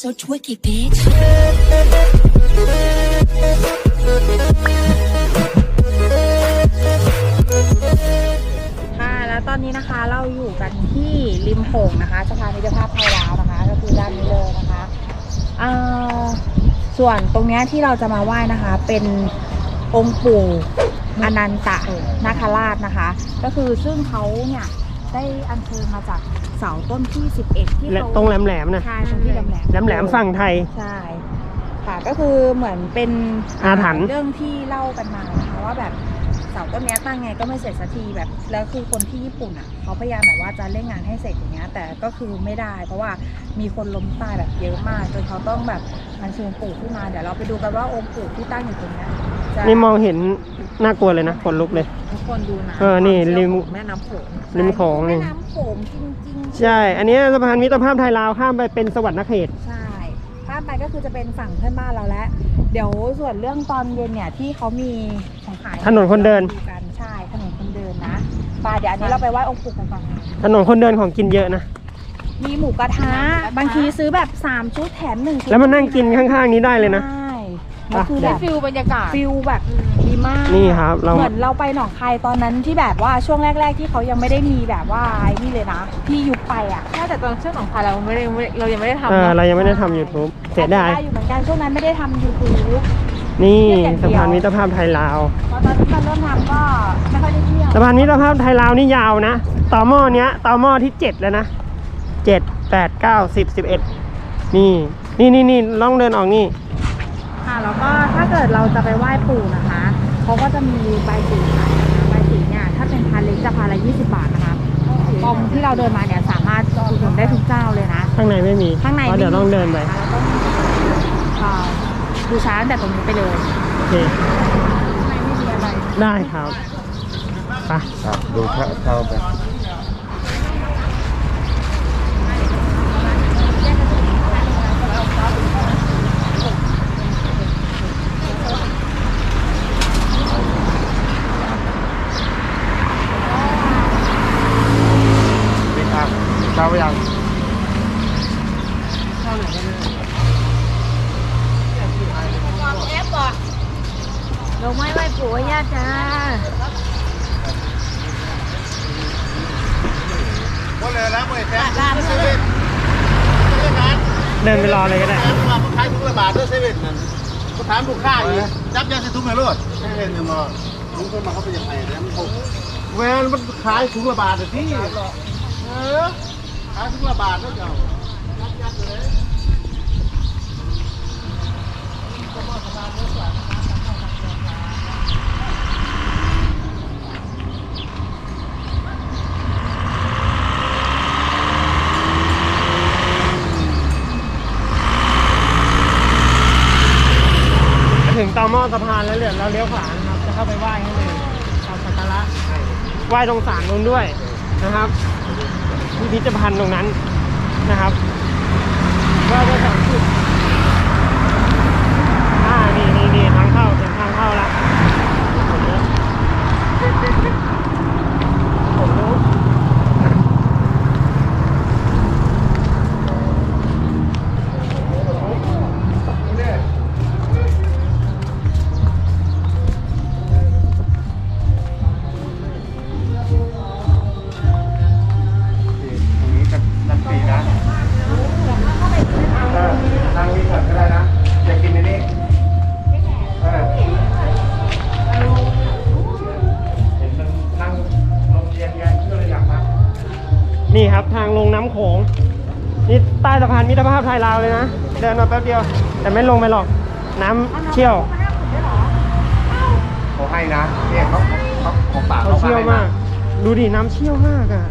So twicky, bitch. ค่ะ แล้วตอนนี้นะคะเราอยู่กันที่ริมโขงนะคะสะพานมิตรภาพไทยลาวนะคะ ก็คือด้านนี้เลยนะคะเอ่อส่วนตรงเนี้ยที่เราจะมาไหว้นะคะ เป็นองค์ปู่อนันตะนาคราชนะคะ ก็คือซึ่งเขาเนี่ยได้อัญเชิญมาจาก สาต้นที่11ที่และเขาตรงแหลมๆนะใช่ตรงที่แหลมแหลมแหลมๆฝั่งไทย ใช่ค่ะก็คือเหมือนเป็นอาถรรพ์เรื่องที่เล่ากันมานะคะว่าแบบเสาต้นเนี้ยตั้งไงก็ไม่เสร็จสักทีแบบแล้วคือคนที่ญี่ปุ่นอะเขาพยายามแบบว่าจะเร่งงานให้เสร็จอย่างเงี้ยแต่ก็คือไม่ได้ เพราะว่ามีคนล้มตายแบบเยอะมากจนเขาต้องแบบอัญเชิญปู่ขึ้นมาเดี๋ยวเราไปดูกันว่าองค์ปู่ที่ตั้งอยู่ตรงเนี้ยจะ นี่มองเห็นน่ากลัวเลยนะขนลุกเลย ทุกคนดูนะเออนี่ริมแม่น้ำโขงริมโขงนี่แม่น้ำโขงจริงๆ ใช่ อันนี้สะพานมิตรภาพไทยลาวข้ามไปเป็นสวรรค์เขต ใช่ข้ามไปก็คือจะเป็นฝั่งเพื่อนบ้านเราแล้ว เดี๋ยวส่วนเรื่องตอนเย็นเนี่ยที่เขามีของขายถนนคนเดินกันใช่ถนนคนเดินนะไปเดี๋ยวอันนี้เราไปไหว้องค์ปู่กันก่อนถนนคนเดินของกินเยอะนะ มีหมูกระทะ บางทีซื้อแบบ 3 ชุดแถมหนึ่งชุดแล้วมานั่งกินข้างๆนี้ได้เลยนะ ใช่ แล้วคืออะแบบฟิลบรรยากาศ ฟิลแบบดีมากนี่ครับเรา เหมือนเราไปหนองคายตอนนั้นที่แบบว่าช่วงแรก ๆ ที่เขายังไม่ได้มีแบบว่าไอ้นี่เลยนะที่ยุคไปอะใช่แต่ตอนช่วงหนองคายเราไม่ได้ไม่ได้เรายังไม่ได้ทำเออนะเรายังไม่ได้ทำ YouTube เสียดายได้อยู่เหมือนกันช่วงนั้นไม่ได้ทำยูทูบ นี่เที่ยวอย่างเดียว สะพานมิตรภาพไทยลาวพอตอนที่มาเริ่มทำก็ไม่ค่อยได้เที่ยวสะพานมิตรภาพไทยลาวนี่ยาวนะต่อหม้อเนี้ยต่อหม้อที่เจ็ดแล้วนะเจ็ดแปดเก้าสิบสิบเอ็ดนี่นี่นี่นี่ล่องเดินออกนี่ ค่ะแล้วก็ถ้าเกิดเราจะไปไหว้ปู่นะคะเขาก็จะมีใบสีขายนะคะใบสีเนี่ยถ้าเป็นพานเล็กจะพานละ20บาทนะคะตรงที่เราเดินมาเนี่ยสามารถอุดหนุนได้ทุกเจ้าเลยนะ ข้างในไม่มีข้างในเพราะเดี๋ยวต้องเดินไปเราต้องอ่าดูช้าตั้งแต่ตรงนี้ไปเลยโอเคข้างในไม่มีอะไรได้ครับไปครับดูเข้าเข้าไป นี่ครับ เข้าไปยังเราไม่ไหว้ปู่ไหว้ย่าจ้าก็เลยแล้วเมื่อแท้ลาไปเซเลเว่ยนเซเว่นนั้นเดินไปรอเลยก็ได้แถมมาขายถุงละบาทด้วยเซเว่นนั่นก็ถามลูกค้าอีกจับยาใส่ถุงไหนรถเซเว่นเนี่ยมาลุงคนมาเขาเป็นยังไงเนี่ยมันถูกแวนมันขายถุงละบาทเลยพี่เออ ขายถุงละบาทแล้วเจ้าถึงต่อหม้อสะพานแล้วเหลือเราเลี้ยวขวานะครับ จะเข้าไปไหว้ให้เลยทำสักการะไหว้ตรงศาลตรงด้วยนะครับ พิพิธภัณฑ์ตรงนั้นนะครับไหว้ได้สองจุดานมิตรภาพไทยลาวเลยนะ เดินมาแป๊บเดียว แต่ไม่ลงไปหรอก น้ำเชี่ยวเขาให้นะเนี่ยเขาเขาของปากเขาเชี่ยวมาก ดูดิน้ำเชี่ยวมากอะ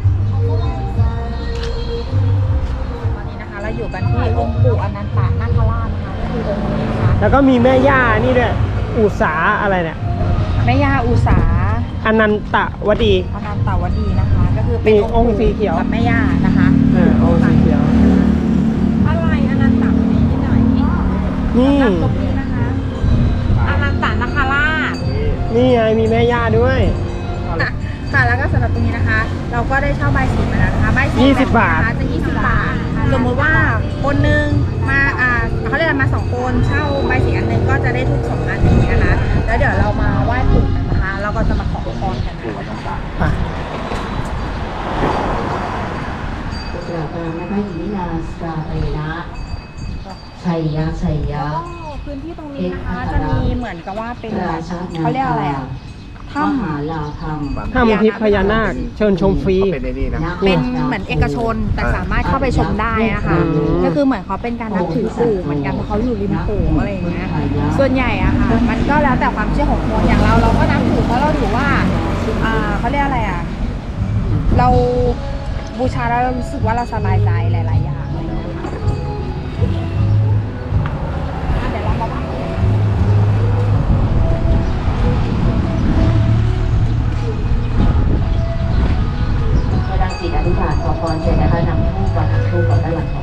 ตอนนี้นะคะเราอยู่กันที่องค์ปู่อนันตนาคราชนะคะก็คือองค์นี้นะคะแล้วก็มีแม่ย่านี่ด้วยอุสาอะไรเนี่ยแม่ย่าอุสาอนันตวดีอนันตาวดีนะคะ ก็คือเป็นมีองค์สีเขียวกับแม่ย่านะคะเออองค์สีเขียว อะไรอนันตาวดีที่ไหน นี่ตรงนี้นะคะอนันตนาคราชนี่ไงมีแม่ย่าด้วยค่ะแล้วก็สำหรับตรงนี้นะคะ เราก็ได้เช่าใบสีมาแล้วนะคะใบสียี่สิแบบบบาท นะคะจะ 20 บาท สมมติว่าคนหนึงมาอ ได้ทุกสองอันนี้นะคะ แล้วเดี๋ยวเรามาไหว้ปู่กันนะคะแล้วก็จะมาขอพรกันนะคะ ไป กราบนามนะคะหญิงนาสกาเตนะชัยยะชัยยะ ก็พื้นที่ตรงนี้นะคะจะมีเหมือนกับว่า เป็นราชาเขาเรียกอะไรอะถ้ถ้ำมหาลาธรรมถ้ำทิพย์พญานาค เชิญชมฟรี เป็นในนี่นะ เป็นเหมือนเอกชนแต่สามารถเข้าไปชมได้นะคะอืมก็คือเหมือนเขาเป็นการนับถือปู่เหมือนกันเพราะเขาอยู่ริมโขงอะไรอย่างเงี้ยส่วนใหญ่อะค่ะมันก็แล้วแต่ความเชื่อของคนอย่างเราเราก็นับถือเพราะเราถือว่าอ่าเขาเรียกอะไรอะเราบูชาแล้วเรารู้สึกว่าเราสบายใจหลาย ๆ จิตอธิษฐานขอพรเสร็จนะคะนำทูบวางทูบกับด้านหลังของ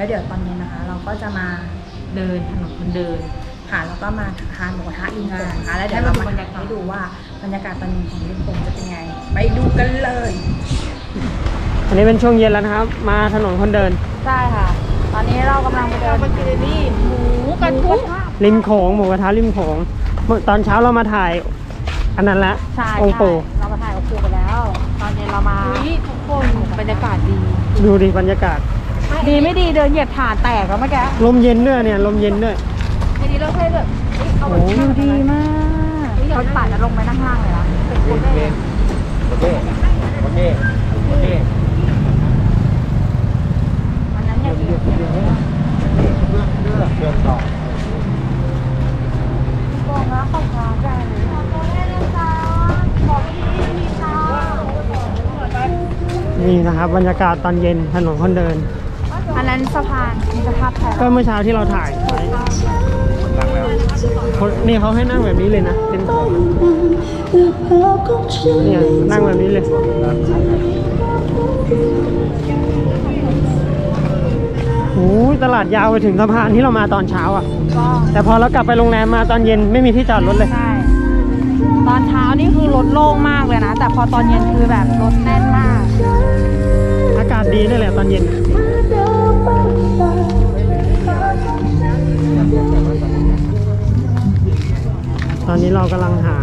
แล้วเดี๋ยวตอนนี้นะคะ เราก็จะมาเดินถนนคนเดินค่ะแล้วก็มาทานหมูกระทะริมโขงนะคะแล้วเดี๋ยวเรามาถ่ายให้ดูว่าบรรยากาศตอนนี้ของริมโขงจะเป็นไง ไปดูกันเลย อันนี้เป็นช่วงเย็นแล้วนะครับ มาถนนคนเดินใช่ค่ะ ตอนนี้เรากำลังไปเดินมากินนี่หมูกระทุริมโขงหมูกระทะริมโขงเมื่อตอนเช้าเรามาถ่ายอันนั้นละใช่องค์ปู่ใช่เรามาถ่ายองค์ปู่ไปแล้ว ตอนนี้เรามาทุกคนบรรยากาศดี ดูดิบรรยากาศ ดีไม่ดีเดินเหยียบถ่านแตกแล้วเมื่อกี้ลมเย็นด้วยเนี่ยลมเย็นด้วยทีนี้เราให้แบบเอ้ยเอาแบบโอ้วิวดีมากเขาป่าจะลงไปนั่งล่างเลยนะเป็นคนได้โอเคโอเคโอเควันนั้นเนี่ยเลือกเลือกเลือกเลือกเลือกต่อบอกนะขอบคุณจ้าขอบคุณให้นะจ๊ะขอบคุณที่จ้านี่นะครับบรรยากาศตอนเย็นถนนคนเดิน อันนั้นสะพานมีสภาพแท้ก็เมื่อเช้าที่เราถ่ายไว้คนนี่เขาให้นั่งแบบนี้เลยนะ เป็นโขงเนี่ยนั่งแบบนี้เลยโอ้ยตลาดยาวไปถึงสะพานที่เรามาตอนเช้าอะ ก็แต่พอเรากลับไปโรงแรมมาตอนเย็นไม่มีที่จอดรถเลย ใช่ ตอนเช้านี่คือรถโล่งมากเลยนะ แต่พอตอนเย็นคือแบบรถแน่นมาก อากาศดีนี่แหละตอนเย็น ตอนนี้เรากำลังหา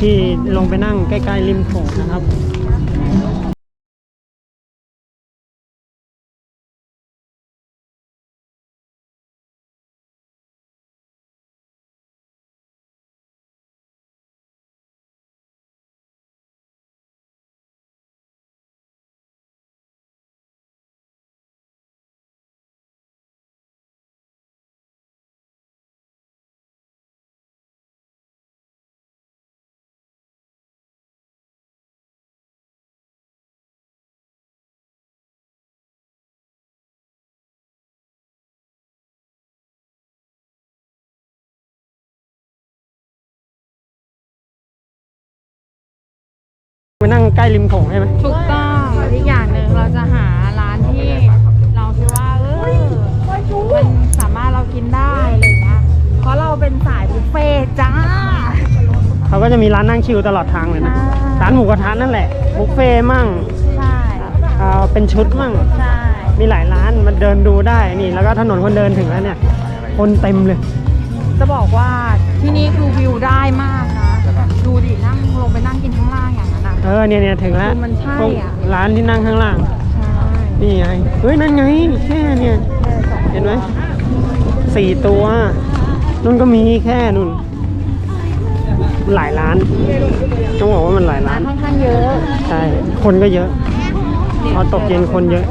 ที่ลงไปนั่งใกล้ ๆ ริมโขงนะครับ ไปนั่งใกล้ริมโขงใช่ไหมถูกต้องแล้วอีกอย่างหนึ่งเราจะหาร้านที่เราคิดว่าเออมันสามารถเรากินได้อะไรอย่างเงี้ยเพราะเราเป็นสายบุฟเฟ่ต์จ้าเขาก็จะมีร้านนั่งชิลตลอดทางเลยนะใช่ร้านหมูกระทะนั่นแหละบุฟเฟ่ต์มั่งใช่อ่าเป็นชุดมั่งใช่มีหลายร้านมันเดินดูได้นี่แล้วก็ถนนคนเดินถึงแล้วเนี่ย คนเต็มเลย จะบอกว่าที่นี่คือวิวได้มากนะ ดูดินั่งลงไปนั่งกิน เออเนี่ยเนี่ยถึงแล้วคือมันใช่อะร้านที่นั่งข้างล่างใช่นี่ไงเฮ้ยนั่นไงแค่เนี่ยเออสองเห็นไหมสี่ตัวนุ่นก็มีแค่นุ่นหลายล้านต้องบอกว่ามันหลายล้านค่อนข้างเยอะใช่คนก็เยอะพอตกเย็นคนเยอะ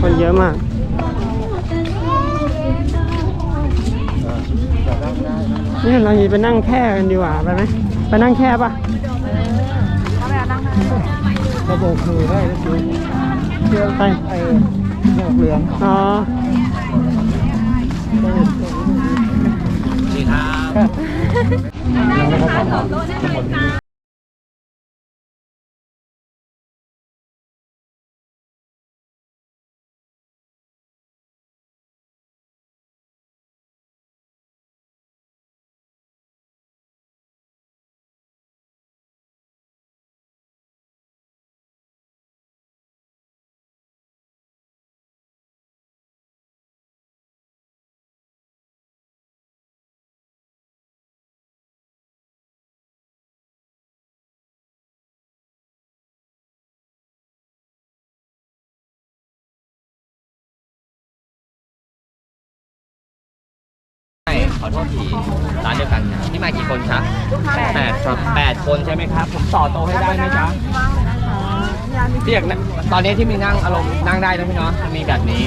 คนเยอะมากนี่เราจะไปนั่งแค่กันดีกว่าไปไหมไปนั่งแค่ปะเขา ไปเอานั่งทางเขาโบกมือได้ก็คือไปไอ้โบกเรืองอ๋อใช่ ขอโทษทีร้านเดียวกันนี่มากี่คนครับแปดครับแปดคนใช่ไหมครับ ผมต่อโต๊ะให้ได้ไหมจ๊ะพี่อยากนั่งตอนนี้ที่มีนั่งอารมณ์นั่งได้นะพี่เนาะมันมีแบบนี้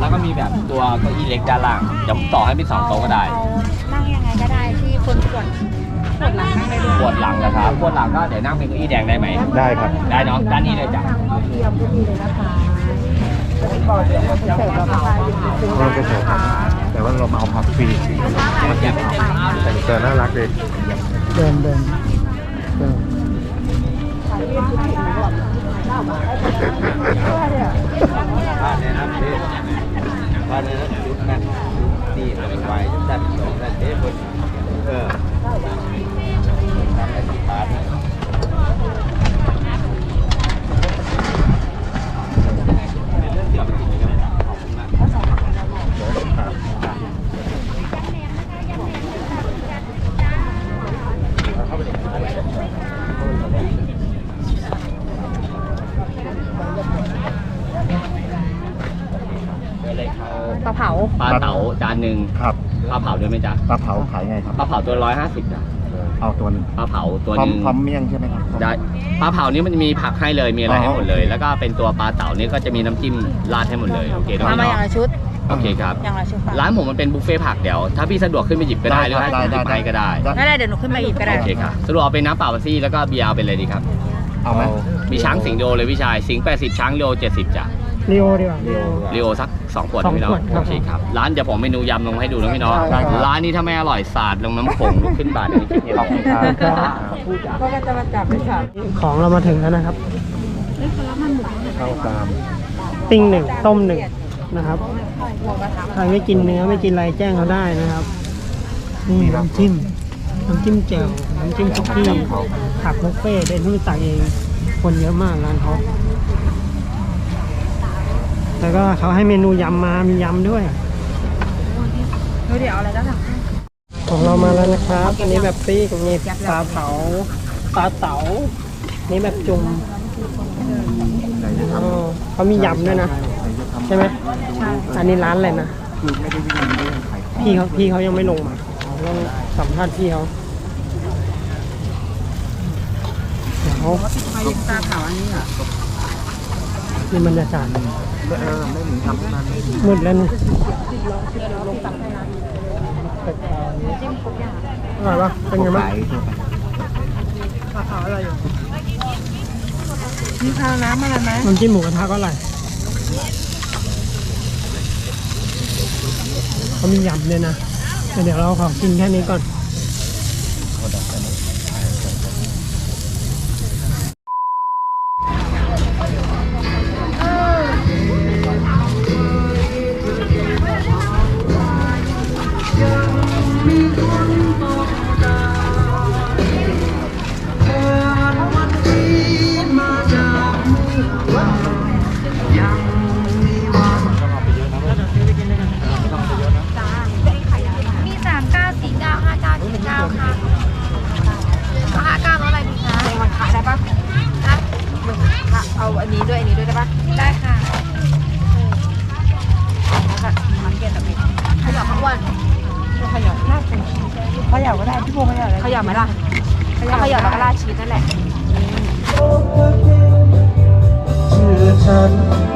แล้วก็มีแบบตัวเก้าอี้เล็กด้านล่างเดี๋ยวผมต่อให้เป็นสองโต๊ะก็ได้ นั่งยังไงก็ได้ที่คนปวดปวดหลังนั่งได้ด้วยปวดหลังนะครับปวดหลังก็เดี๋ยวนั่งเป็นเก้าอี้แดงได้ไหมได้ครับ ได้เนาะด้านนี้เลยจ้ะเตรียมพอดีเลยนะคะบอกเดี๋ยวเราจะเสิร์ฟเราไปซื้อเราได้จะเสิร์ฟนะคะ แต่ว่าเรามาเอาผักฟรีมาแต่งตัวน่ารักเลยเดินเดินเดินบ้านเนี่ยนะพี่บ้านเนี่ยนะจุดนั้นดีมันไวด้านสองด้านเทปเออทำอะไรที่บ้าน ปลาเผาปลาเต๋าจานหนึ่งครับปลาเผาด้วยไหมจ๊ะปลาเผาขายไงครับปลาเผาตัวร้อยห้าสิบจ้ะเอาตัวหนึงปลาเผาตัวพร้อหมนึ่งพร้อมเมี่ยงใช่ไหมครับ ได้ปลาเผานี่มันจะมีผักให้เลยมีอะไรอ๋อให้หมดเลย แล้วก็เป็นตัวปลาเต๋านี่ก็จะมีน้ำจิ้มราดให้หมดเลยโอเคตรงมานี้มาอย่างเนาะละชุดโอเคครับ อย่างละชุดค่ะร้านผมมันเป็นบุฟเฟ่ต์ผักเดี๋ยวถ้าพี่สะดวกขึ้นไปหยิบก็ได้หรือให้ผมหยิบให้ก็ได้ไม่ได้เดี๋ยวหนูขึ้นมาอีกก็ได้ โอเคครับสะดวกเอาเป็นน้ำเปล่าซี่แล้วก็เบียร์เอาเป็นอะไรดีครับ เอาไหมมีช้างสิงโดเลยพี่ชาย สิง 80 ช้างโล70จ้ะ เรีโอดีกว่าเรีโอเรีโอสักสองขวดสองพี่น้องขวดครับโอเคครับ ร้านเดี๋ยวผมเมนูยำลงให้ดูนะพี่น้อง ได้ครับ ร้านนี้ถ้าไม่อร่อยสาดลงน้ำโขงลุกขึ้นบาทอันนี้คิดเองขอบคุณครับก็จะมาจับไม่จับของเรามาถึงแล้วนะครับข้าวตามปิ้งหนึ่งต้มหนึ่งนะครับใครไม่กินเนื้อไม่กินอะไรแจ้งเขาได้นะครับนี่น้ำจิ้มน้ำจิ้มแจ่วน้ำจิ้มคุกกี้ผักบุฟเฟ่ต์เดนที่ตักเอง คนเยอะมากร้านเขา แล้วก็เขาให้เมนูยำมามียำด้วยเดี๋ยวเอาอะไรก็สั่งของเรามาแล้วนะครับ อันนี้แบบปิ้งมีปลาเผาปลาเต๋านี่แบบจุ่มอ๋อเขามียำด้วยนะ ใช่ไหมอันนี้ร้านอะไรนะพี่เขาพี่เขายังไม่ลงมาต้องสัมภาษณ์พี่เขาเดี๋ยวเขาปลาเผาอันนี้เหรอ นี่บรรยากาศเออไม่หนีทำที่นั่นมืดแล้วนี่อร่อยปะเป็นไงบ้างมีข้าวน้ำอะไรไหมน้ำจิ้มหมูกระทะก็อร่อยเขามียำด้วยนะแต่เดี๋ยวเราขอกินแค่นี้ก่อน ย่าไหมล่ะถ้าขยับเราก็ราดชีสนั่นแหละ ชื่อฉัน